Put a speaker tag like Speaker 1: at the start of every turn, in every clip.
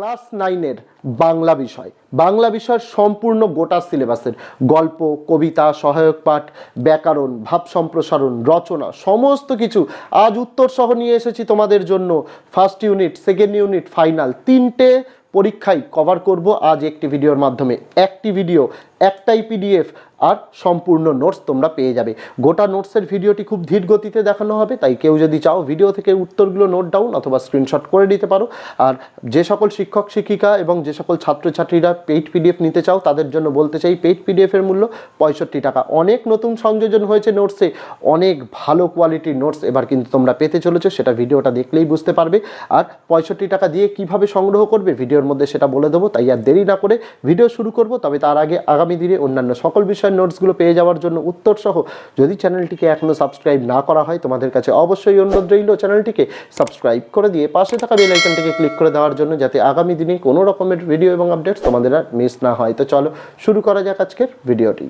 Speaker 1: Class নাইনের বাংলা বিষয়। বাংলা বিষয়ের সম্পূর্ণ গোটা সিলেবাসের গল্প, কবিতা, সহায়ক পাঠ, ব্যাকরণ, ভাব সম্প্রসারণ, রচনা, সমস্ত কিছু আজ উত্তর সহ নিয়ে এসেছি তোমাদের জন্য। First unit second unit final তিনটে পরীক্ষায় কভার করব। আজ একটি ভিডিওর মাধ্যমে। একটি ভিডিও একটাই পিডিএফ আর সম্পূর্ণ নোটস তোমরা পেয়ে যাবে। গোটা নোটসের ভিডিওটি খুব ধীর গতিতে দেখানো হবে, তাই কেউ যদি চাও ভিডিও থেকে উত্তরগুলো নোট ডাউন অথবা স্ক্রিনশট করে নিতে পারো। আর যে সকল শিক্ষক, শিক্ষিকা এবং যে সকল ছাত্রছাত্রীরা পেইড পিডিএফ নিতে চাও, তাদের জন্য বলতে চাই পেইড পিডিএফের মূল্য পঁয়ষট্টি টাকা। অনেক নতুন সংযোজন হয়েছে নোটসে অনেক ভালো কোয়ালিটির নোটস এবার কিন্তু তোমরা পেতে চলেছো, সেটা ভিডিওটা দেখলেই বুঝতে পারবে। আর পঁয়ষট্টি টাকা দিয়ে কীভাবে সংগ্রহ করবে, ভিডিওর মধ্যে সেটা বলে দেবো, তাই আর দেরি না করে ভিডিও শুরু করব, তবে তার আগে আগামী দিনে অন্যান্য সকল বিষয়ের নোটসগুলো পেয়ে যাওয়ার জন্য উত্তরসহ যদি চ্যানেলটিকে এখনও সাবস্ক্রাইব না করা হয়, তোমাদের কাছে অবশ্যই অনুরোধ রইল চ্যানেলটিকে সাবস্ক্রাইব করে দিয়ে পাশে থাকা বেল আইকনটিকে ক্লিক করে দেওয়ার জন্য যাতে আগামী দিনে কোনো রকমের ভিডিও এবং আপডেটস তোমাদের আর মিস না হয়। তো চলো শুরু করা যাক আজকের ভিডিওটি।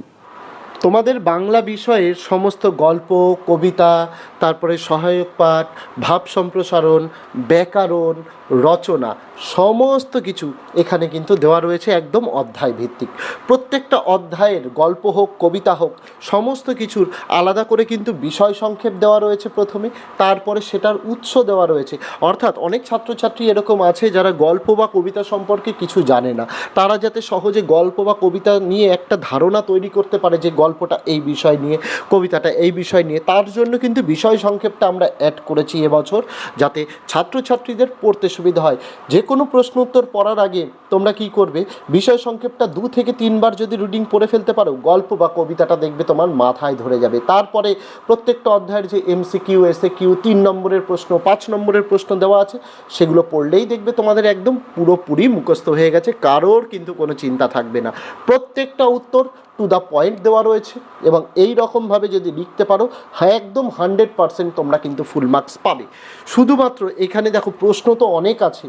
Speaker 1: তোমাদের বাংলা বিষয়ের সমস্ত গল্প, কবিতা, তারপরে সহায়ক পাঠ, ভাব সম্প্রসারণ, ব্যাকরণ, রচনা, সমস্ত কিছু এখানে কিন্তু দেওয়া রয়েছে একদম অধ্যায় ভিত্তিক। প্রত্যেকটা অধ্যায়ের গল্প হোক, কবিতা হোক, সমস্ত কিছুর আলাদা করে কিন্তু বিষয় সংক্ষেপ দেওয়া রয়েছে প্রথমে, তারপরে সেটার উৎস দেওয়া রয়েছে। অর্থাৎ অনেক ছাত্রছাত্রী এরকম আছে যারা গল্প বা কবিতা সম্পর্কে কিছু জানে না। তারা যাতে সহজে গল্প বা কবিতা নিয়ে একটা ধারণা তৈরি করতে পারে যে গল্পটা এই বিষয় নিয়ে, কবিতাটা এই বিষয় নিয়ে, তার জন্য কিন্তু বিষয় সংক্ষেপটা আমরা অ্যাড করেছি এবছর যাতে ছাত্রছাত্রীদের পড়তে সুবিধা হয়। যে কোনো প্রশ্ন উত্তর পড়ার আগে তোমরা কি করবে? বিষয় সংক্ষেপটা দু থেকে তিনবার যদি রিডিং পড়ে ফেলতে পারো, গল্প বা কবিতাটা দেখবে তোমার মাথায় ধরে যাবে। তারপরে প্রত্যেকটা অধ্যায়ের যে এমসি কিউ এসে কিউ তিন নম্বরের প্রশ্ন, পাঁচ নম্বরের প্রশ্ন দেওয়া আছে, সেগুলো পড়লেই দেখবে তোমাদের একদম পুরোপুরি মুখস্থ হয়ে গেছে, কারোর কিন্তু কোনো চিন্তা থাকবে না। প্রত্যেকটা উত্তর টু দ্য পয়েন্ট দেওয়া রয়েছে এবং এই রকমভাবে যদি লিখতে পারো হ্যাঁ একদম হান্ড্রেড পারসেন্ট তোমরা কিন্তু ফুল মার্কস পাবে। শুধুমাত্র এখানে দেখো প্রশ্ন তো অনেক আছে।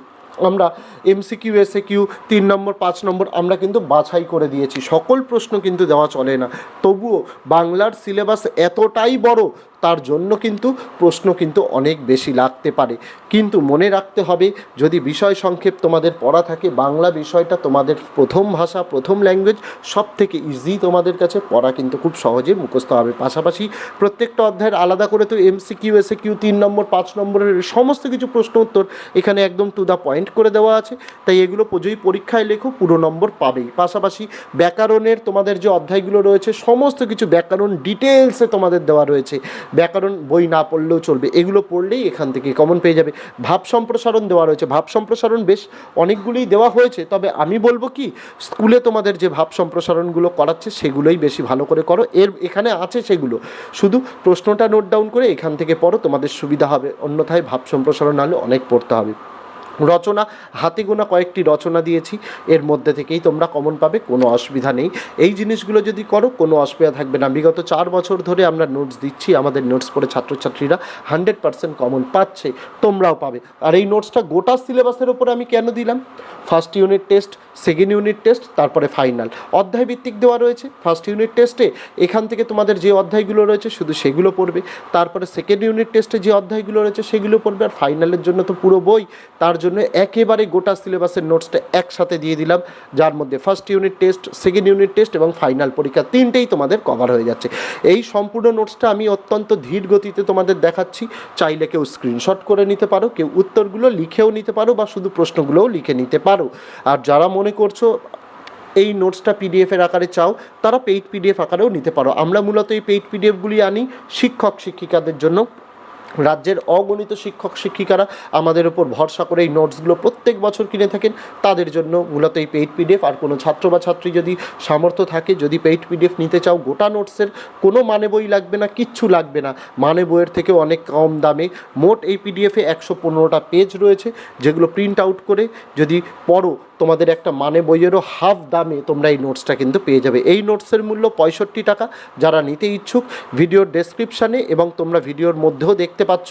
Speaker 1: আমরা এমসিকিউ এসে কিউ তিন নম্বর, পাঁচ নম্বর, আমরা কিন্তু বাছাই করে দিয়েছি। সকল প্রশ্ন কিন্তু দেওয়া চলে না। তবুও বাংলার সিলেবাস এতটাই বড় তার জন্য কিন্তু প্রশ্ন কিন্তু অনেক বেশি লাগতে পারে। কিন্তু মনে রাখতে হবে, যদি বিষয় সংক্ষেপ তোমাদের পড়া থাকে, বাংলা বিষয়টা তোমাদের প্রথম ভাষা, প্রথম ল্যাঙ্গুয়েজ সব থেকে ইজি তোমাদের কাছে পড়া কিন্তু খুব সহজে মুখস্থ হবে। পাশাপাশি প্রত্যেকটা অধ্যায়ের আলাদা করে তো এমসি কিউ এসে কিউ তিন নম্বর, পাঁচ নম্বরের সমস্ত কিছু প্রশ্ন উত্তর এখানে একদম টু দ্য পয়েন্ট করে দেওয়া আছে। তাই এগুলো যদি পরীক্ষায় লেখো, পুরো নম্বর পাবেই। পাশাপাশি ব্যাকরণের তোমাদের যে অধ্যায়গুলো রয়েছে, সমস্ত কিছু ব্যাকরণ ডিটেলসে তোমাদের দেওয়া রয়েছে। ব্যাকরণ, বই না পড়লেও চলবে। এগুলো পড়লেই এখান থেকে কমন পেয়ে যাবে। ভাব সম্প্রসারণ দেওয়া রয়েছে। ভাব সম্প্রসারণ বেশ অনেকগুলোই দেওয়া হয়েছে। তবে আমি বলব কি, স্কুলে তোমাদের যে ভাব সম্প্রসারণগুলো করাচ্ছে, সেগুলোই বেশি ভালো করে করো। এর এখানে আছে সেগুলো। শুধু প্রশ্নটা নোট ডাউন করে এখান থেকে পড়ো, তোমাদের সুবিধা হবে। অন্যথায় ভাব সম্প্রসারণ হলে অনেক পড়তে হবে। রচনা, হাতে গোনা কয়েকটি রচনা দিয়েছি। এর মধ্যে থেকেই তোমরা কমন পাবে, কোনো অসুবিধা নেই। এই জিনিসগুলো যদি করো, কোনো অসুবিধা থাকবে না। বিগত চার বছর ধরে আমরা নোটস দিচ্ছি, আমাদের নোটস পড়ে ছাত্রছাত্রীরা হান্ড্রেড পার্সেন্ট কমন পাচ্ছে, তোমরাও পাবে। আর এই নোটসটা গোটা সিলেবাসের ওপরে আমি কেন দিলাম? First unit test second unit test তারপরে ফাইনাল অধ্যায় ভিত্তিক দেওয়া রয়েছে ফার্স্ট ইউনিট টেস্টে এখান থেকে তোমাদের যে অধ্যায়গুলো রয়েছে, শুধু সেগুলো পড়বে। তারপরে সেকেন্ড ইউনিট টেস্টে যে অধ্যায়গুলো রয়েছে, সেগুলো পড়বে। আর ফাইনালের জন্য তো পুরো বই, তার জন্য একেবারে গোটা সিলেবাসের নোটসটা একসাথে দিয়ে দিলাম, যার মধ্যে first unit test second unit test এবং ফাইনাল পরীক্ষা তিনটেই তোমাদের কভার হয়ে যাচ্ছে। এই সম্পূর্ণ নোটসটা আমি অত্যন্ত ধীর গতিতে তোমাদের দেখাচ্ছি, চাইলে কেউ স্ক্রিনশট করে নিতে পারো, কেউ উত্তরগুলো লিখেও নিতে পারো বা শুধু প্রশ্নগুলোও লিখে নিতে পারো। আর যারা মনে করছ এই নোটসটা পিডিএফের আকারে চাও, তারা পেইড পিডিএফ আকারেও নিতে পারো। আমরা মূলত এই পেইড পিডিএফগুলি আনি শিক্ষক শিক্ষিকাদের জন্য। রাজ্যের অগণিত শিক্ষক, শিক্ষিকারা আমাদের ওপর ভরসা করে এই নোটসগুলো প্রত্যেক বছর কিনে থাকেন। তাদের জন্য মূলত এই পেইড পিডিএফ আর কোনো ছাত্র বা ছাত্রী যদি সামর্থ্য থাকে, যদি পেইড পিডিএফ নিতে চাও, গোটা নোটসের কোনো মানে বই লাগবে না, কিচ্ছু লাগবে না। মানে বইয়ের থেকে অনেক কম দামে মোট এই পিডিএফে একশো পনেরোটা পেজ রয়েছে, যেগুলো প্রিন্ট আউট করে যদি পড়ো, তোমাদের একটা মানে বইয়েরও হাফ দামে তোমরা এই নোটসটা কিন্তু পেয়ে যাবে। এই নোটসের মূল্য পঁয়ষট্টি টাকা। যারা নিতে ইচ্ছুক ভিডিওর ডেসক্রিপশানে এবং তোমরা ভিডিওর মধ্যেও দেখতে দেখতে পাচ্ছ।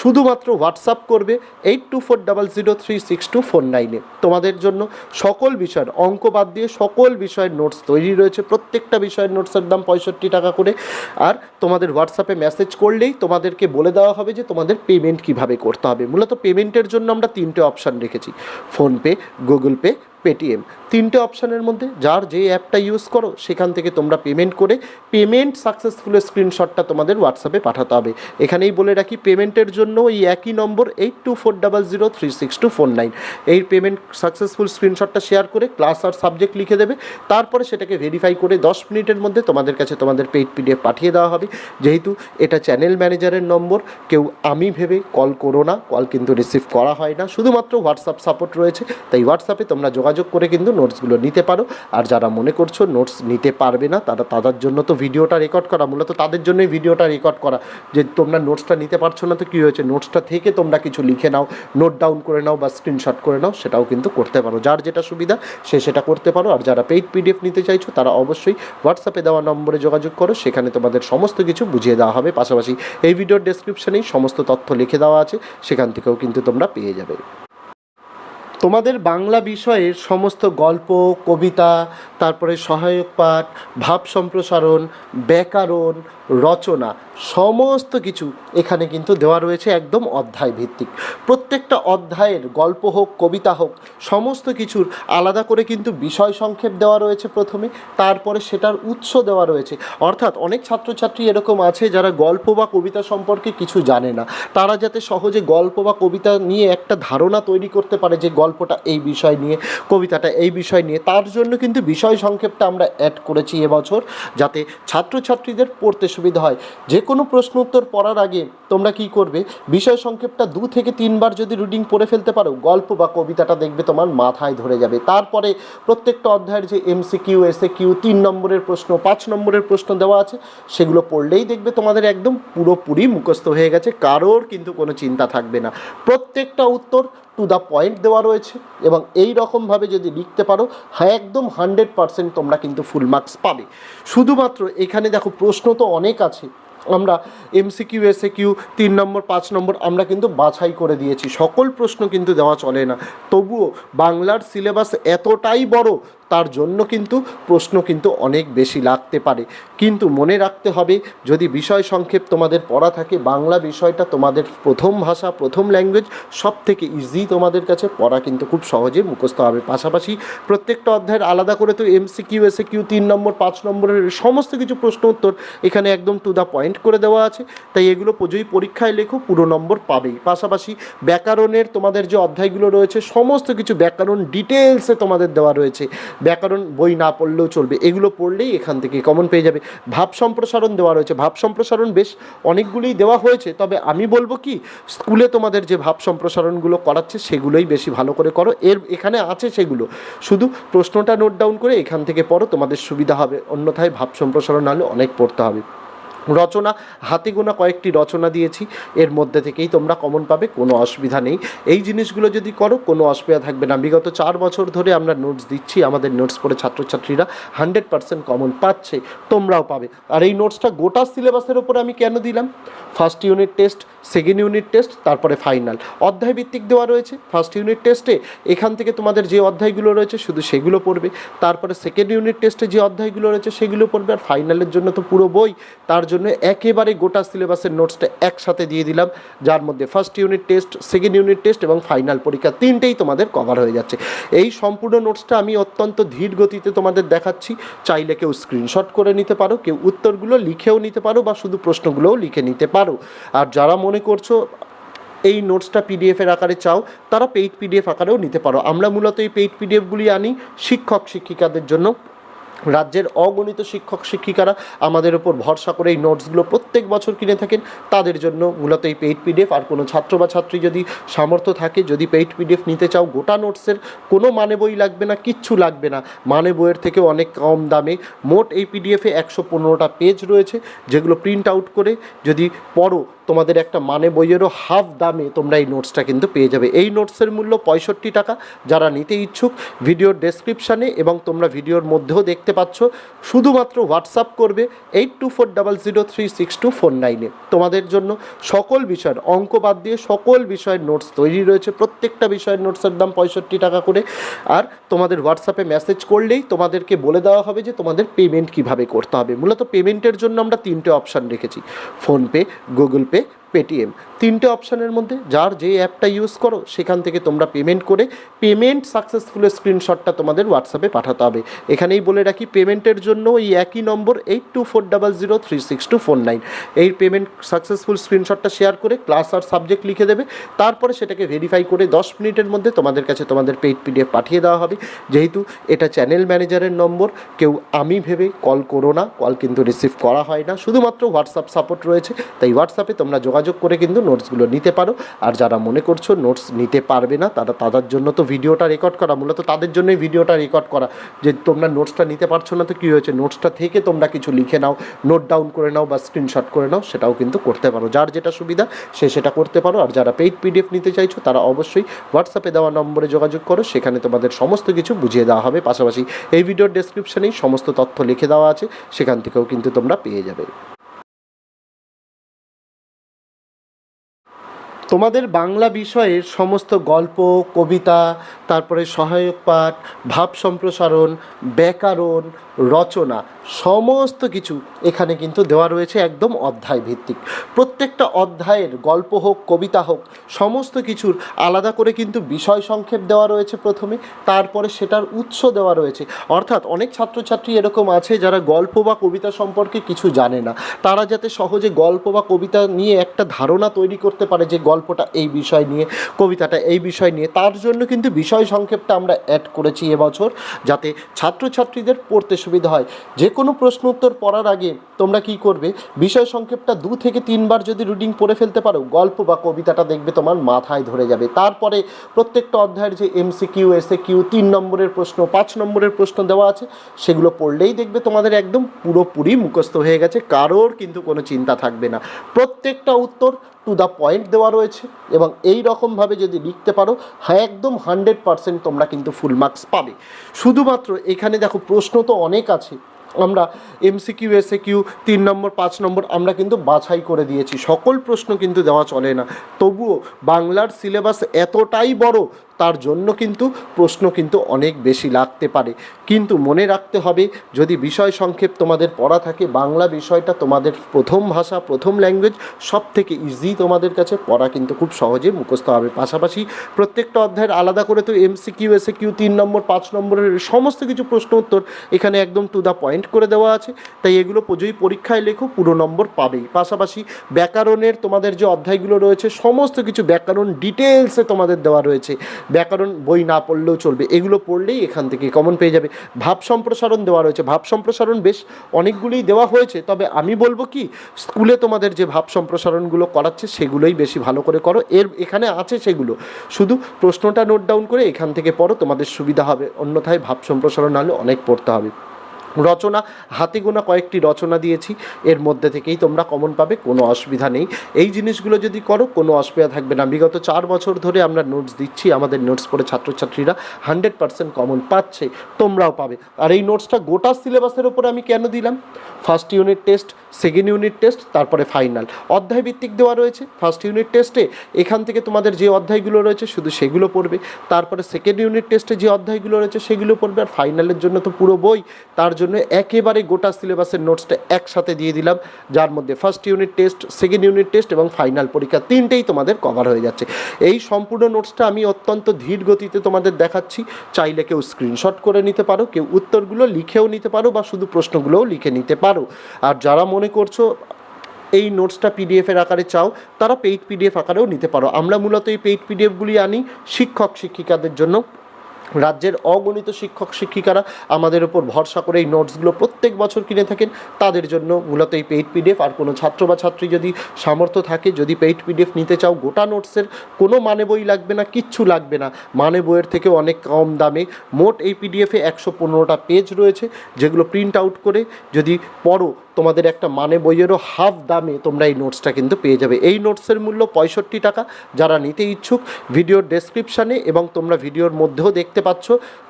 Speaker 1: শুধুমাত্র হোয়াটসঅ্যাপ করবে eight two four zero three six two four নাইনে তোমাদের জন্য সকল বিষয়ের অঙ্ক বাদ দিয়ে সকল বিষয়ের নোটস তৈরি রয়েছে। প্রত্যেকটা বিষয়ের নোটসের দাম পঁয়ষট্টি টাকা করে। আর তোমাদের হোয়াটসঅ্যাপে মেসেজ করলেই তোমাদেরকে বলে দেওয়া হবে যে তোমাদের পেমেন্ট কীভাবে করতে হবে। মূলত পেমেন্টের জন্য আমরা তিনটে অপশান রেখেছি। PhonePe Google Pay Paytm. তিনটে অপশানের মধ্যে যার যে অ্যাপটা ইউজ করো, সেখান থেকে তোমরা পেমেন্ট করে পেমেন্ট সাকসেসফুলের স্ক্রিনশটটা তোমাদের হোয়াটসঅ্যাপে পাঠাতে হবে। এখানেই বলে রাখি পেমেন্টের জন্য ওই একই নম্বর eight two four double zero three six two four nine এই পেমেন্ট সাকসেসফুল স্ক্রিনশটটা শেয়ার করে ক্লাস আর সাবজেক্ট লিখে দেবে। তারপরে সেটাকে ভেরিফাই করে দশ মিনিটের মধ্যে তোমাদের কাছে তোমাদের পেইড পিডিএফ পাঠিয়ে দেওয়া হবে। যেহেতু এটা চ্যানেল ম্যানেজারের নম্বর, কেউ আমি ভেবে কল করো না কল কিন্তু রিসিভ করা হয় না। শুধুমাত্র হোয়াটসঅ্যাপ সাপোর্ট রয়েছে। তাই হোয়াটসঅ্যাপে তোমরা যোগাযোগ করে কিন্তু নোটসগুলো নিতে পারো। আর যারা মনে করছ নোটস নিতে পারবে না, তারা তাদের জন্য তো ভিডিওটা রেকর্ড করা, মূলত তাদের জন্যই ভিডিওটা রেকর্ড করা। যে তোমরা নোটসটা নিতে পারছ না তো কী হয়েছে? নোটসটা থেকে তোমরা কিছু লিখে নাও নোট ডাউন করে নাও বা স্ক্রিনশট করে নাও, সেটাও কিন্তু করতে পারো। যার যেটা সুবিধা, সে সেটা করতে পারো। আর যারা পেইড পিডিএফ নিতে চাইছো, তারা অবশ্যই হোয়াটসঅ্যাপে দেওয়া নম্বরে যোগাযোগ করো। সেখানে তোমাদের সমস্ত কিছু বুঝিয়ে দেওয়া হবে। পাশাপাশি এই ভিডিওর ডেসক্রিপশনেই সমস্ত তথ্য লিখে দেওয়া আছে। সেখান থেকেও কিন্তু তোমরা পেয়ে যাবে। তোমাদের বাংলা বিষয়ের সমস্ত গল্প কবিতা তারপরে সহায়ক পাঠ ভাব সম্প্রসারণ ব্যাকরণ রচনা সমস্ত কিছু এখানে কিন্তু দেওয়া রয়েছে একদম অধ্যায় ভিত্তিক। প্রত্যেকটা অধ্যায়ের গল্প হোক, কবিতা হোক, সমস্ত কিছুর আলাদা করে কিন্তু বিষয় সংক্ষেপ দেওয়া রয়েছে প্রথমে, তারপরে সেটার উৎস দেওয়া রয়েছে। অর্থাৎ অনেক ছাত্রছাত্রী এরকম আছে যারা গল্প বা কবিতা সম্পর্কে কিছু জানে না। তারা যাতে সহজে গল্প বা কবিতা নিয়ে একটা ধারণা তৈরি করতে পারে যে গল্পটা এই বিষয় নিয়ে, কবিতাটা এই বিষয় নিয়ে। তার জন্য কিন্তু বিষয় সংক্ষেপটা আমরা অ্যাড করেছি এবছর, যাতে ছাত্রছাত্রীদের পড়তে সুবিধা হয়। যে কোনো প্রশ্ন উত্তর পড়ার আগে তোমরা কি করবে? বিষয় সংক্ষেপটা দু থেকে তিনবার যদি রিডিং পড়ে ফেলতে পারো, গল্প বা কবিতাটা দেখবে তোমার মাথায় ধরে যাবে। তারপরে প্রত্যেকটা অধ্যায়ের যে এমসি কিউ এসে কিউ তিন নম্বরের প্রশ্ন, পাঁচ নম্বরের প্রশ্ন দেওয়া আছে, সেগুলো পড়লেই দেখবে তোমাদের একদম পুরোপুরি মুখস্থ হয়ে গেছে, কারোর কিন্তু কোনো চিন্তা থাকবে না। প্রত্যেকটা উত্তর টু দ্য পয়েন্ট দেওয়া রয়েছে এবং এই রকমভাবে যদি লিখতে পারো হ্যাঁ একদম হান্ড্রেড পারসেন্ট তোমরা কিন্তু ফুল মার্কস পাবে। শুধুমাত্র এখানে দেখো, প্রশ্ন তো অনেক আছে। আমরা এমসিকিউ এসে কিউ তিন নম্বর, পাঁচ নম্বর আমরা কিন্তু বাছাই করে দিয়েছি। সকল প্রশ্ন কিন্তু দেওয়া চলে না। তবুও বাংলার সিলেবাস এতটাই বড় তার জন্য কিন্তু প্রশ্ন কিন্তু অনেক বেশি লাগতে পারে। কিন্তু মনে রাখতে হবে, যদি বিষয় সংক্ষেপ তোমাদের পড়া থাকে, বাংলা বিষয়টা তোমাদের প্রথম ভাষা, প্রথম ল্যাঙ্গুয়েজ সব থেকে ইজি তোমাদের কাছে পড়া কিন্তু খুব সহজে মুখস্থ হবে। পাশাপাশি প্রত্যেকটা অধ্যায়ের আলাদা করে তো এমসি কিউ এসে কিউ তিন নম্বর, পাঁচ নম্বরের সমস্ত কিছু প্রশ্ন উত্তর এখানে একদম টু দ্য পয়েন্ট করে দেওয়া আছে। তাই এগুলো যদি পরীক্ষায় লেখো, পুরো নম্বর পাবেই। পাশাপাশি ব্যাকরণের তোমাদের যে অধ্যায়গুলো রয়েছে, সমস্ত কিছু ব্যাকরণ ডিটেলসে তোমাদের দেওয়া রয়েছে। ব্যাকরণ, বই না পড়লেও চলবে। এগুলো পড়লেই এখান থেকে কমন পেয়ে যাবে। ভাব সম্প্রসারণ দেওয়া রয়েছে। ভাব সম্প্রসারণ বেশ অনেকগুলোই দেওয়া হয়েছে। তবে আমি বলব কি, স্কুলে তোমাদের যে ভাব সম্প্রসারণগুলো করাচ্ছে, সেগুলোই বেশি ভালো করে করো। এর এখানে আছে সেগুলো। শুধু প্রশ্নটা নোট ডাউন করে এখান থেকে পড়ো, তোমাদের সুবিধা হবে। অন্যথায় ভাব সম্প্রসারণ হলে অনেক পড়তে হবে। রচনা হাতে গোনা কয়েকটি রচনা দিয়েছি। এর মধ্যে থেকেই তোমরা কমন পাবে, কোনো অসুবিধা নেই। এই জিনিসগুলো যদি করো, কোনো অসুবিধা থাকবে না। বিগত চার বছর ধরে আমরা নোটস দিচ্ছি, আমাদের নোটস পড়ে ছাত্রছাত্রীরা হান্ড্রেড পার্সেন্ট কমন পাচ্ছে, তোমরাও পাবে। আর এই নোটসটা গোটা সিলেবাসের ওপরে আমি কেন দিলাম? First unit test second unit test তারপরে ফাইনাল অধ্যায় ভিত্তিক দেওয়া রয়েছে। ফার্স্ট ইউনিট টেস্টে এখান থেকে তোমাদের যে অধ্যায়গুলো রয়েছে, শুধু সেগুলো পড়বে। তারপরে সেকেন্ড ইউনিট টেস্টে যে অধ্যায়গুলো রয়েছে, সেগুলো পড়বে। আর ফাইনালের জন্য তো পুরো বই। তার জন্য একেবারে গোটা সিলেবাসের নোটসটা একসাথে দিয়ে দিলাম, যার মধ্যে first unit test second unit test এবং ফাইনাল পরীক্ষা তিনটেই তোমাদের কভার হয়ে যাচ্ছে। এই সম্পূর্ণ নোটসটা আমি অত্যন্ত ধীর গতিতে তোমাদের দেখাচ্ছি। চাইলে কেউ স্ক্রিনশট করে নিতে পারো, কেউ উত্তরগুলো লিখেও নিতে পারো বা শুধু প্রশ্নগুলোও লিখে নিতে পারো। আর যারা মনে করছ, এই নোটসটা পিডিএফের আকারে চাও, তারা পেইড পিডিএফ আকারেও নিতে পারো। আমরা মূলত এই পেইড পিডিএফগুলি আনি শিক্ষক শিক্ষিকাদের জন্য। রাজ্যের অগণিত শিক্ষক শিক্ষিকারা আমাদের ওপর ভরসা করে এই নোটসগুলো প্রত্যেক বছর কিনে থাকেন। তাদের জন্য মূলত এই পেইড পিডিএফ আর কোনো ছাত্র বা ছাত্রী যদি সামর্থ্য থাকে, যদি পেইড পিডিএফ নিতে চাও, গোটা নোটসের কোনো মানে বই লাগবে না, কিচ্ছু লাগবে না। মানে বইয়ের থেকে অনেক কম দামে। মোট এই পিডিএফে একশো পনেরোটা পেজ রয়েছে, যেগুলো প্রিন্ট আউট করে যদি পড়ো তোমাদের একটা মানে বইয়েরও হাফ দামে তোমরা এই নোটসটা কিন্তু পেয়ে যাবে। এই নোটসের মূল্য পঁয়ষট্টি টাকা। যারা নিতে ইচ্ছুক ভিডিওর ডেসক্রিপশানে এবং তোমরা ভিডিওর মধ্যেও দেখতে পাচ্ছ, শুধুমাত্র হোয়াটসঅ্যাপ করবে eight two four double zero three six two four নাইনে তোমাদের জন্য সকল বিষয়ের অঙ্ক বাদ দিয়ে সকল বিষয়ের নোটস তৈরি রয়েছে। প্রত্যেকটা বিষয়ের নোটসের দাম পঁয়ষট্টি টাকা করে। আর তোমাদের হোয়াটসঅ্যাপে মেসেজ করলেই তোমাদেরকে বলে দেওয়া হবে যে তোমাদের পেমেন্ট কীভাবে করতে হবে। মূলত পেমেন্টের জন্য আমরা তিনটে অপশান রেখেছি। PhonePe Google Pay Paytm. তিনটে অপশানের মধ্যে যার যে অ্যাপটা ইউজ করো, সেখান থেকে তোমরা পেমেন্ট করে পেমেন্ট সাকসেসফুলের স্ক্রিনশটটা তোমাদের হোয়াটসঅ্যাপে পাঠাতে হবে। এখানেই বলে রাখি পেমেন্টের জন্য এই একই নম্বর eight two four double zero three six two four nine এই পেমেন্ট সাকসেসফুল স্ক্রিনশটটা শেয়ার করে ক্লাস আর সাবজেক্ট লিখে দেবে। তারপরে সেটাকে ভেরিফাই করে দশ মিনিটের মধ্যে তোমাদের কাছে তোমাদের পেইড পিডিএফ পাঠিয়ে দেওয়া হবে। যেহেতু এটা চ্যানেল ম্যানেজারের নম্বর, কেউ আমি ভেবে কল করো না কল কিন্তু রিসিভ করা হয় না। শুধুমাত্র হোয়াটসঅ্যাপ সাপোর্ট রয়েছে, তাই হোয়াটসঅ্যাপে তোমরা যোগাযোগ করে কিন্তু নোটসগুলো নিতে পারো। আর যারা মনে করছ নোটস নিতে পারবে না, তারা তাদের জন্য তো ভিডিওটা রেকর্ড করা, মূলত তাদের জন্যই ভিডিওটা রেকর্ড করা। যে তোমরা নোটসটা নিতে পারছ না তো কী হয়েছে? নোটসটা থেকে তোমরা কিছু লিখে নাও নোট ডাউন করে নাও বা স্ক্রিনশট করে নাও, সেটাও কিন্তু করতে পারো। যার যেটা সুবিধা, সে সেটা করতে পারো। আর যারা পেইড পিডিএফ নিতে চাইছো, তারা অবশ্যই হোয়াটসঅ্যাপে দেওয়া নম্বরে যোগাযোগ করো। সেখানে তোমাদের সমস্ত কিছু বুঝিয়ে দেওয়া হবে। পাশাপাশি এই ভিডিওর ডেসক্রিপশনেই সমস্ত তথ্য লিখে দেওয়া আছে। সেখান থেকেও কিন্তু তোমরা পেয়ে যাবে। তোমাদের বাংলা বিষয়ের সমস্ত গল্প কবিতা তারপরে সহায়ক পাঠ ভাব সম্প্রসারণ ব্যাকরণ রচনা সমস্ত কিছু এখানে কিন্তু দেওয়া রয়েছে একদম অধ্যায় ভিত্তিক। প্রত্যেকটা অধ্যায়ের গল্প হোক, কবিতা হোক, সমস্ত কিছুর আলাদা করে কিন্তু বিষয় সংক্ষেপ দেওয়া রয়েছে প্রথমে, তারপরে সেটার উৎস দেওয়া রয়েছে। অর্থাৎ অনেক ছাত্রছাত্রী এরকম আছে যারা গল্প বা কবিতা সম্পর্কে কিছু জানে না। তারা যাতে সহজে গল্প বা কবিতা নিয়ে একটা ধারণা তৈরি করতে পারে যে গল্পটা এই বিষয় নিয়ে, কবিতাটা এই বিষয় নিয়ে। তার জন্য কিন্তু বিষয় সংক্ষেপটা আমরা অ্যাড করেছি এবছর, যাতে ছাত্রছাত্রীদের পড়তে সুবিধা হয়। যে কোনো প্রশ্ন উত্তর পড়ার আগে তোমরা কি করবে? বিষয় সংক্ষেপটা দু থেকে তিনবার যদি রিডিং পড়ে ফেলতে পারো, গল্প বা কবিতাটা দেখবে তোমার মাথায় ধরে যাবে। তারপরে প্রত্যেকটা অধ্যায়ের যে এমসি কিউ এসে কিউ তিন নম্বরের প্রশ্ন, পাঁচ নম্বরের প্রশ্ন দেওয়া আছে, সেগুলো পড়লেই দেখবে তোমাদের একদম পুরোপুরি মুখস্থ হয়ে গেছে, কারোর কিন্তু কোনো চিন্তা থাকবে না। প্রত্যেকটা উত্তর টু দ্য পয়েন্ট দেওয়া রয়েছে এবং এই রকমভাবে যদি লিখতে পারো হ্যাঁ একদম হান্ড্রেড পারসেন্ট তোমরা কিন্তু ফুল মার্কস পাবে। শুধুমাত্র এখানে দেখো, প্রশ্ন তো অনেক আছে আমরা এমসিকিউ এসে কিউ তিন নম্বর, পাঁচ নম্বর, আমরা কিন্তু বাছাই করে দিয়েছি। সকল প্রশ্ন কিন্তু দেওয়া চলে না। তবুও বাংলার সিলেবাস এতটাই বড় তার জন্য কিন্তু প্রশ্ন কিন্তু অনেক বেশি লাগতে পারে। কিন্তু মনে রাখতে হবে, যদি বিষয় সংক্ষেপ তোমাদের পড়া থাকে, বাংলা বিষয়টা তোমাদের প্রথম ভাষা, প্রথম ল্যাঙ্গুয়েজ সব থেকে ইজি তোমাদের কাছে পড়া কিন্তু খুব সহজে মুখস্থ হবে। পাশাপাশি প্রত্যেকটা অধ্যায়ের আলাদা করে তো এমসি কিউ এসে কিউ তিন নম্বর, পাঁচ নম্বরের সমস্ত কিছু প্রশ্ন উত্তর এখানে একদম টু দ্য পয়েন্ট করে দেওয়া আছে। তাই এগুলো যদি পরীক্ষায় লেখো, পুরো নম্বর পাবেই। পাশাপাশি ব্যাকরণের তোমাদের যে অধ্যায়গুলো রয়েছে, সমস্ত কিছু ব্যাকরণ ডিটেলসে তোমাদের দেওয়া রয়েছে। ব্যাকরণ, বই না পড়লেও চলবে। এগুলো পড়লেই এখান থেকে কমন পেয়ে যাবে। ভাব সম্প্রসারণ দেওয়া রয়েছে। ভাব সম্প্রসারণ বেশ অনেকগুলোই দেওয়া হয়েছে। তবে আমি বলব কি, স্কুলে তোমাদের যে ভাব সম্প্রসারণগুলো করাচ্ছে, সেগুলোই বেশি ভালো করে করো। এর এখানে আছে সেগুলো। শুধু প্রশ্নটা নোট ডাউন করে এখান থেকে পড়ো। তোমাদের সুবিধা হবে। অন্যথায় ভাব সম্প্রসারণ হলে অনেক পড়তে হবে। রচনা হাতে গোনা কয়েকটি রচনা দিয়েছি। এর মধ্যে থেকেই তোমরা কমন পাবে, কোনো অসুবিধা নেই। এই জিনিসগুলো যদি করো, কোনো অসুবিধা থাকবে না। বিগত চার বছর ধরে আমরা নোটস দিচ্ছি, আমাদের নোটস পড়ে ছাত্রছাত্রীরা হান্ড্রেড পার্সেন্ট কমন পাচ্ছে, তোমরাও পাবে। আর এই নোটসটা গোটা সিলেবাসের ওপরে আমি কেন দিলাম? First unit test second unit test তারপরে ফাইনাল অধ্যায় ভিত্তিক দেওয়া রয়েছে। ফার্স্ট ইউনিট টেস্টে এখান থেকে তোমাদের যে অধ্যায়গুলো রয়েছে, শুধু সেগুলো পড়বে। তারপরে সেকেন্ড ইউনিট টেস্টে যে অধ্যায়গুলো রয়েছে, সেগুলো পড়বে। আর ফাইনালের জন্য তো পুরো বই। তার জন্য একেবারে গোটা সিলেবাসের নোটসটা একসাথে দিয়ে দিলাম, যার মধ্যে first unit test second unit test এবং ফাইনাল পরীক্ষা তিনটেই তোমাদের কভার হয়ে যাচ্ছে। এই সম্পূর্ণ নোটসটা আমি অত্যন্ত ধীর গতিতে তোমাদের দেখাচ্ছি। চাইলে কেউ স্ক্রিনশট করে নিতে পারো, কেউ উত্তরগুলো লিখেও নিতে পারো বা শুধু প্রশ্নগুলোও লিখে নিতে পারো। আর যারা করছ, এই নোটসটা পিডিএফের আকারে চাও, তারা পেইড পিডিএফ আকারেও নিতে পারো। আমরা মূলত এই পেইড পিডিএফগুলি আনি শিক্ষক শিক্ষিকাদের জন্য। রাজ্যের অগণিত শিক্ষক শিক্ষিকারা আমাদের ওপর ভরসা করে এই নোটসগুলো প্রত্যেক বছর কিনে থাকেন। তাদের জন্য মূলত এই পেইড পিডিএফ আর কোনো ছাত্র বা ছাত্রী যদি সামর্থ্য থাকে, যদি পেইড পিডিএফ নিতে চাও, গোটা নোটসের কোনো মানে বই লাগবে না, কিচ্ছু লাগবে না। মানে বইয়ের থেকে অনেক কম দামে। মোট এই পিডিএফে একশো পনেরোটা পেজ রয়েছে, যেগুলো প্রিন্ট আউট করে যদি পড়ো তোমাদের একটা মানে বইয়েরও হাফ দামে তোমরা এই নোটসটা কিন্তু পেয়ে যাবে। এই নোটসের মূল্য পঁয়ষট্টি টাকা। যারা নিতে ইচ্ছুক, ভিডিওর ডেসক্রিপশানে এবং তোমরা ভিডিওর মধ্যেও দেখতে পাচ্ছ,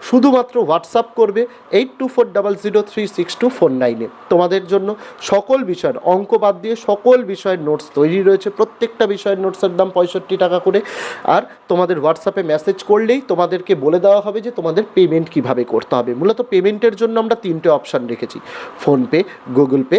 Speaker 1: শুধুমাত্র হোয়াটসঅ্যাপ করবে eight two four double zero three six two four নাইনে তোমাদের জন্য সকল বিষয়ের অঙ্ক বাদ দিয়ে সকল বিষয়ের নোটস তৈরি রয়েছে। প্রত্যেকটা বিষয়ের নোটসের দাম পঁয়ষট্টি টাকা করে। আর তোমাদের হোয়াটসঅ্যাপে মেসেজ করলেই তোমাদেরকে বলে দেওয়া হবে যে তোমাদের পেমেন্ট কীভাবে করতে হবে। মূলত পেমেন্টের জন্য আমরা তিনটে অপশান রেখেছি। PhonePe Google Pay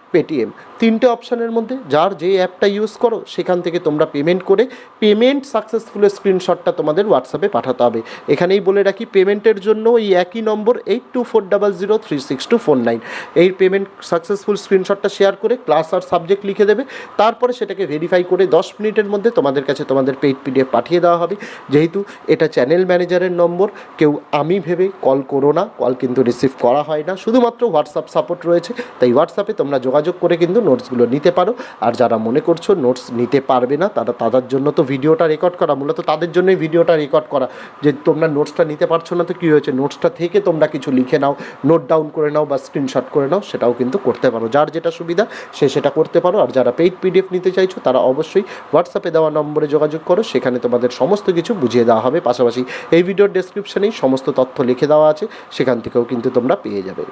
Speaker 1: Paytm. তিনটে অপশানের মধ্যে যার যে অ্যাপটা ইউজ করো, সেখান থেকে তোমরা পেমেন্ট করে পেমেন্ট সাকসেসফুলের স্ক্রিনশটটা তোমাদের হোয়াটসঅ্যাপে পাঠাতে হবে। এখানেই বলে রাখি পেমেন্টের জন্য ওই একই নম্বর eight two four double zero three six two four nine এই পেমেন্ট সাকসেসফুল স্ক্রিনশটটা শেয়ার করে ক্লাস আর সাবজেক্ট লিখে দেবে। তারপরে সেটাকে ভেরিফাই করে দশ মিনিটের মধ্যে তোমাদের কাছে তোমাদের পেইড পিডিএফ পাঠিয়ে দেওয়া হবে। যেহেতু এটা চ্যানেল ম্যানেজারের নম্বর, কেউ আমি ভেবে কল করো না কল কিন্তু রিসিভ করা হয় না। শুধুমাত্র হোয়াটসঅ্যাপ সাপোর্ট রয়েছে, তাই হোয়াটসঅ্যাপে তোমরা যোগাযোগ করে কিন্তু নোটসগুলো নিতে পারো। আর যারা মনে করছ নোটস নিতে পারবে না, তারা তাদের জন্য তো ভিডিওটা রেকর্ড করা, মূলত তাদের জন্যই ভিডিওটা রেকর্ড করা। যে তোমরা নোটসটা নিতে পারছ না তো কী হয়েছে? নোটসটা থেকে তোমরা কিছু লিখে নাও নোট ডাউন করে নাও বা স্ক্রিনশট করে নাও, সেটাও কিন্তু করতে পারো। যার যেটা সুবিধা, সে সেটা করতে পারো। আর যারা পেইড পিডিএফ নিতে চাইছো, তারা অবশ্যই হোয়াটসঅ্যাপে দেওয়া নম্বরে যোগাযোগ করো। সেখানে তোমাদের সমস্ত কিছু বুঝিয়ে দেওয়া হবে। পাশাপাশি এই ভিডিওর ডেসক্রিপশনেই সমস্ত তথ্য লিখে দেওয়া আছে। সেখান থেকেও কিন্তু তোমরা পেয়ে যাবে।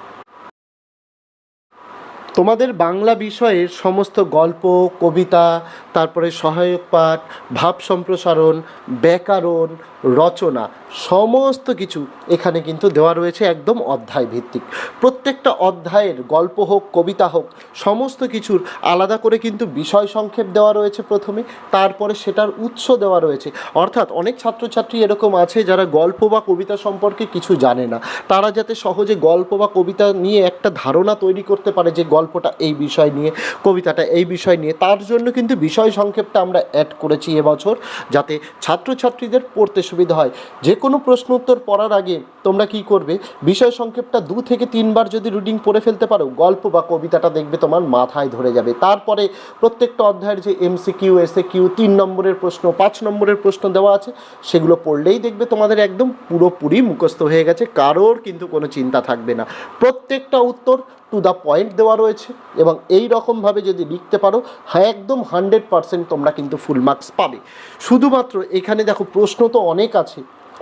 Speaker 1: তোমাদের বাংলা বিষয়ের সমস্ত গল্প, কবিতা, তারপরে সহায়ক পাঠ, ভাব সম্প্রসারণ, ব্যাকরণ, রচনা, সমস্ত কিছু এখানে কিন্তু দেওয়া রয়েছে একদম অধ্যায় ভিত্তিক প্রত্যেকটা অধ্যায়ের গল্প হোক, কবিতা হোক, সমস্ত কিছুর আলাদা করে কিন্তু বিষয় সংক্ষেপ দেওয়া রয়েছে প্রথমে, তারপরে সেটার উৎস দেওয়া রয়েছে। অর্থাৎ অনেক ছাত্রছাত্রী এরকম আছে যারা গল্প বা কবিতা সম্পর্কে কিছু জানে না। তারা যাতে সহজে গল্প বা কবিতা নিয়ে একটা ধারণা তৈরি করতে পারে যে গল্পটা এই বিষয় নিয়ে, কবিতাটা এই বিষয় নিয়ে, তার জন্য কিন্তু বিষয় সংক্ষেপটা আমরা অ্যাড করেছি এবছর যাতে ছাত্রছাত্রীদের পড়তে সুবিধা হয়। যে কোনো প্রশ্ন উত্তর পড়ার আগে তোমরা কি করবে? বিষয় সংক্ষেপটা দু থেকে তিনবার যদি রিডিং পড়ে ফেলতে পারো, গল্প বা কবিতাটা দেখবে তোমার মাথায় ধরে যাবে। তারপরে প্রত্যেকটা অধ্যায়ের যে এমসি কিউ এসে কিউ তিন নম্বরের প্রশ্ন, পাঁচ নম্বরের প্রশ্ন দেওয়া আছে, সেগুলো পড়লেই দেখবে তোমাদের একদম পুরোপুরি মুখস্থ হয়ে গেছে, কারোর কিন্তু কোনো চিন্তা থাকবে না। প্রত্যেকটা উত্তর টু দ্য পয়েন্ট দেওয়া রয়েছে এবং এই রকমভাবে যদি লিখতে পারো হ্যাঁ একদম হান্ড্রেড পারসেন্ট তোমরা কিন্তু ফুল মার্কস পাবে। শুধুমাত্র এখানে দেখো প্রশ্ন তো অনেক আছে।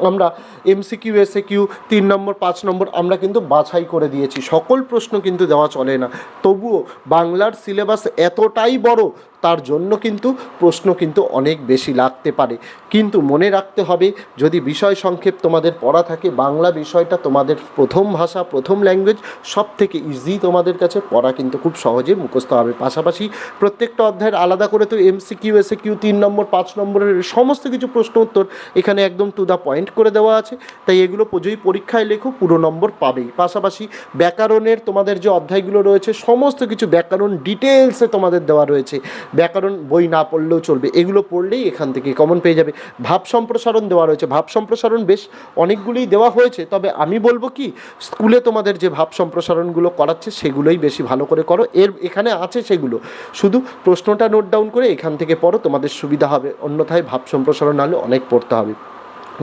Speaker 1: আমরা এমসিকিউ এসে কিউ তিন নম্বর, পাঁচ নম্বর আমরা কিন্তু বাছাই করে দিয়েছি। সকল প্রশ্ন কিন্তু দেওয়া চলে না। তবুও বাংলার সিলেবাস এতটাই বড় তার জন্য কিন্তু প্রশ্ন কিন্তু অনেক বেশি লাগতে পারে। কিন্তু মনে রাখতে হবে, যদি বিষয় সংক্ষেপ তোমাদের পড়া থাকে, বাংলা বিষয়টা তোমাদের প্রথম ভাষা, প্রথম ল্যাঙ্গুয়েজ সব থেকে ইজি তোমাদের কাছে পড়া কিন্তু খুব সহজে মুখস্থ হবে। পাশাপাশি প্রত্যেকটা অধ্যায়ের আলাদা করে তো এমসি কিউ এসে কিউ তিন নম্বর, পাঁচ নম্বরের সমস্ত কিছু প্রশ্ন উত্তর এখানে একদম টু দ্য পয়েন্ট করে দেওয়া আছে। তাই এগুলো যদি পরীক্ষায় লেখো, পুরো নম্বর পাবেই। পাশাপাশি ব্যাকরণের তোমাদের যে অধ্যায়গুলো রয়েছে, সমস্ত কিছু ব্যাকরণ ডিটেলসে তোমাদের দেওয়া রয়েছে। ব্যাকরণ, বই না পড়লেও চলবে। এগুলো পড়লেই এখান থেকে কমন পেয়ে যাবে। ভাব সম্প্রসারণ দেওয়া রয়েছে। ভাব সম্প্রসারণ বেশ অনেকগুলোই দেওয়া হয়েছে। তবে আমি বলব কি, স্কুলে তোমাদের যে ভাব সম্প্রসারণগুলো করাচ্ছে, সেগুলোই বেশি ভালো করে করো। এর এখানে আছে সেগুলো। শুধু প্রশ্নটা নোট ডাউন করে এখান থেকে পড়ো, তোমাদের সুবিধা হবে। অন্যথায় ভাব সম্প্রসারণ নাহলে অনেক পড়তে হবে।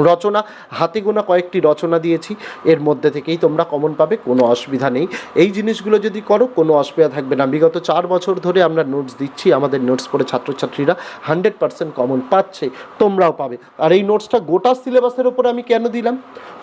Speaker 1: রচনা হাতে গোনা কয়েকটি রচনা দিয়েছি। এর মধ্যে থেকেই তোমরা কমন পাবে, কোনো অসুবিধা নেই। এই জিনিসগুলো যদি করো, কোনো অসুবিধা থাকবে না। বিগত চার বছর ধরে আমরা নোটস দিচ্ছি, আমাদের নোটস পড়ে ছাত্রছাত্রীরা হান্ড্রেড পার্সেন্ট কমন পাচ্ছে, তোমরাও পাবে। আর এই নোটসটা গোটা সিলেবাসের ওপর আমি কেন দিলাম?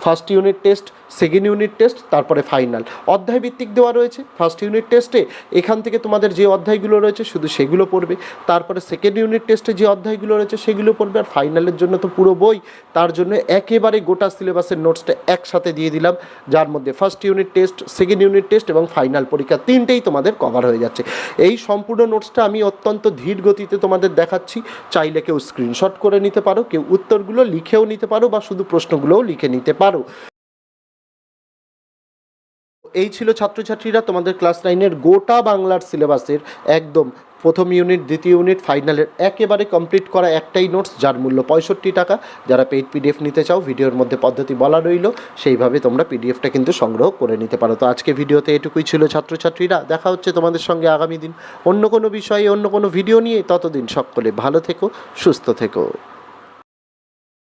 Speaker 1: First unit test second unit test তারপরে ফাইনাল অধ্যায় ভিত্তিক দেওয়া রয়েছে ফার্স্ট ইউনিট টেস্টে এখান থেকে তোমাদের যে অধ্যায়গুলো রয়েছে, শুধু সেগুলো পড়বে। তারপরে সেকেন্ড ইউনিট টেস্টে যে অধ্যায়গুলো রয়েছে, সেগুলো পড়বে। আর ফাইনালের জন্য তো পুরো বই, তার জন্য একেবারে গোটা সিলেবাসের নোটসটা একসাথে দিয়ে দিলাম, যার মধ্যে first unit test second unit test এবং ফাইনাল পরীক্ষা তিনটেই তোমাদের কভার হয়ে যাচ্ছে। এই সম্পূর্ণ নোটসটা আমি অত্যন্ত ধীর গতিতে তোমাদের দেখাচ্ছি। চাইলে কেউ স্ক্রিনশট করে নিতে পারো, কেউ উত্তরগুলো লিখেও নিতে পারো বা শুধু প্রশ্নগুলোও লিখে নিতে পারো। এই ছিল ছাত্রছাত্রীরা তোমাদের ক্লাস নাইনের গোটা বাংলার সিলেবাসের একদম প্রথম ইউনিট, দ্বিতীয় ইউনিট, ফাইনালের একেবারে কমপ্লিট করা একটাই নোটস, যার মূল্য পঁয়ষট্টি টাকা। যারা পেইড পিডিএফ নিতে চাও, ভিডিওর মধ্যে পদ্ধতি বলা রইল, সেইভাবে তোমরা পিডিএফটা কিন্তু সংগ্রহ করে নিতে পারো। তো আজকে ভিডিওতে এটুকুই ছিল ছাত্রছাত্রীরা। দেখা হচ্ছে তোমাদের সঙ্গে আগামী দিন অন্য কোনো বিষয়ে, অন্য কোনো ভিডিও নিয়ে। ততদিন সকলে ভালো থেকো, সুস্থ থেকো।